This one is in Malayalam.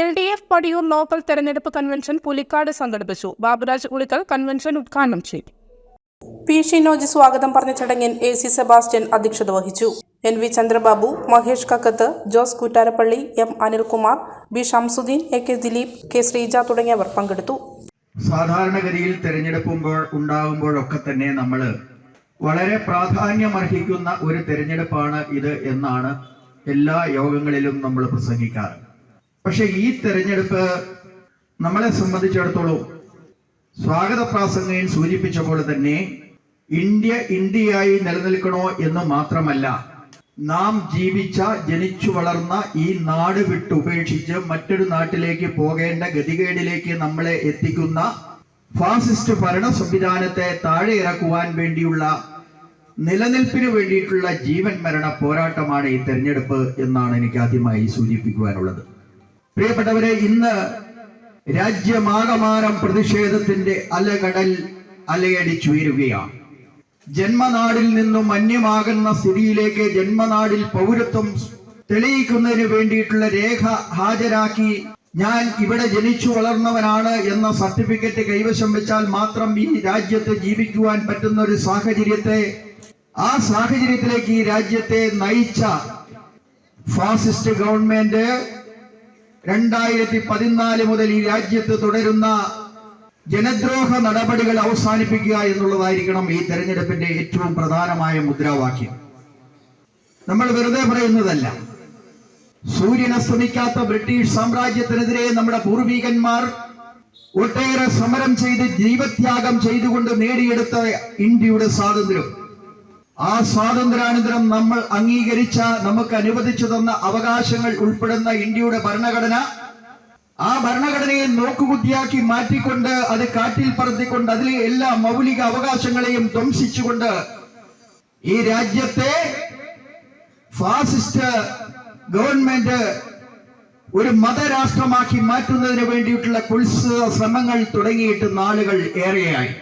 L D F Padiyoor local തെരഞ്ഞെടുപ്പ് കൺവെൻഷൻ പുലിക്കാട് സംഘടിപ്പിച്ചു. ബാബുരാജ് ഉളിക്കൽ കൺവെൻഷൻ ഉദ്ഘാടനം ചെയ്തു. പി ഷിനോജ് സ്വാഗതം പറഞ്ഞ ചടങ്ങിൽ എ സി സെബാസ്റ്റ്യൻ അധ്യക്ഷത വഹിച്ചു. N V Chandrababu Mahesh Kakkath Jose Koottarappally M Anilkumar B Shamsuddin A K Dileep K Sreeja തുടങ്ങിയവർ പങ്കെടുത്തു. സാധാരണഗതിയിൽ തിരഞ്ഞെടുപ്പുമ്പോൾ ഉണ്ടാകുമ്പോഴൊക്കെ തന്നെ നമ്മൾ വളരെ പ്രാധാന്യമർഹിക്കുന്ന ഒരു തിരഞ്ഞെടുപ്പാണ് ഇത് എന്നാണ് എല്ലാ യോഗങ്ങളിലും നമ്മൾ പ്രസംഗിക്കാറ്. പക്ഷെ ഈ തെരഞ്ഞെടുപ്പ് നമ്മളെ സംബന്ധിച്ചിടത്തോളം സ്വാഗത പ്രാസംഗയിൽ സൂചിപ്പിച്ച പോലെ തന്നെ ഇന്ത്യ ഇന്ത്യയായി നിലനിൽക്കണോ എന്ന് മാത്രമല്ല നാം ജീവിച്ച ജനിച്ചു വളർന്ന ഈ നാട് വിട്ട് ഉപേക്ഷിച്ച് മറ്റൊരു നാട്ടിലേക്ക് പോകേണ്ട ഗതികേടിലേക്ക് നമ്മളെ എത്തിക്കുന്ന ഫാസിസ്റ്റ് ഭരണ സംവിധാനത്തെ താഴെ ഇറക്കുവാൻ വേണ്ടിയുള്ള നിലനിൽപ്പിന് വേണ്ടിയിട്ടുള്ള ജീവൻ മരണ പോരാട്ടമാണ് ഈ തെരഞ്ഞെടുപ്പ് എന്നാണ് എനിക്ക് ആദ്യമായി സൂചിപ്പിക്കുവാനുള്ളത്. പ്രിയപ്പെട്ടവരെ ഇന്ന് രാജ്യമാകമാനം പ്രതിഷേധത്തിന്റെ അലകടൽ അലയടിച്ചുയരുകയാണ്. ജന്മനാടിൽ നിന്നും അന്യമാകുന്ന സ്ഥിതിയിലേക്ക് ജന്മനാടിൽ പൗരത്വം തെളിയിക്കുന്നതിന് വേണ്ടിയിട്ടുള്ള രേഖ ഹാജരാക്കി ഞാൻ ഇവിടെ ജനിച്ചു വളർന്നവനാണ് എന്ന സർട്ടിഫിക്കറ്റ് കൈവശം വെച്ചാൽ മാത്രം ഈ രാജ്യത്ത് ജീവിക്കുവാൻ പറ്റുന്ന ഒരു സാഹചര്യത്തെ ആ സാഹചര്യത്തിലേക്ക് ഈ രാജ്യത്തെ നയിച്ച ഫാസിസ്റ്റ് ഗവൺമെന്റ് രണ്ടായിരത്തി പതിനാല് മുതൽ ഈ രാജ്യത്ത് തുടരുന്ന ജനദ്രോഹ നടപടികൾ അവസാനിപ്പിക്കുക എന്നുള്ളതായിരിക്കണം ഈ തെരഞ്ഞെടുപ്പിന്റെ ഏറ്റവും പ്രധാനമായ മുദ്രാവാക്യം. നമ്മൾ വെറുതെ പറയുന്നതല്ല. സൂര്യൻ അസ്തമിക്കാത്ത ബ്രിട്ടീഷ് സാമ്രാജ്യത്തിനെതിരെ നമ്മുടെ പൂർവികന്മാർ ഒട്ടേറെ സമരം ചെയ്ത് ജീവത്യാഗം ചെയ്തുകൊണ്ട് നേടിയെടുത്ത ഇന്ത്യയുടെ സ്വാതന്ത്ര്യം. ആ സ്വാതന്ത്ര്യാനന്തരം നമ്മൾ അംഗീകരിച്ച നമുക്ക് അനുവദിച്ചു തന്ന അവകാശങ്ങൾ ഉൾപ്പെടുന്ന ഇന്ത്യയുടെ ഭരണഘടന ആ ഭരണഘടനയെ നോക്കുകുത്തിയാക്കി മാറ്റിക്കൊണ്ട് അത് കാറ്റിൽ പറത്തിക്കൊണ്ട് അതിലെ എല്ലാ മൗലിക അവകാശങ്ങളെയും ധ്വംസിച്ചുകൊണ്ട് ഈ രാജ്യത്തെ ഫാസിസ്റ്റ് ഗവൺമെന്റ് ഒരു മതരാഷ്ട്രമാക്കി മാറ്റുന്നതിന് വേണ്ടിയിട്ടുള്ള കുത്സ ശ്രമങ്ങൾ തുടങ്ങിയിട്ട് നാളുകൾ ഏറെയായി.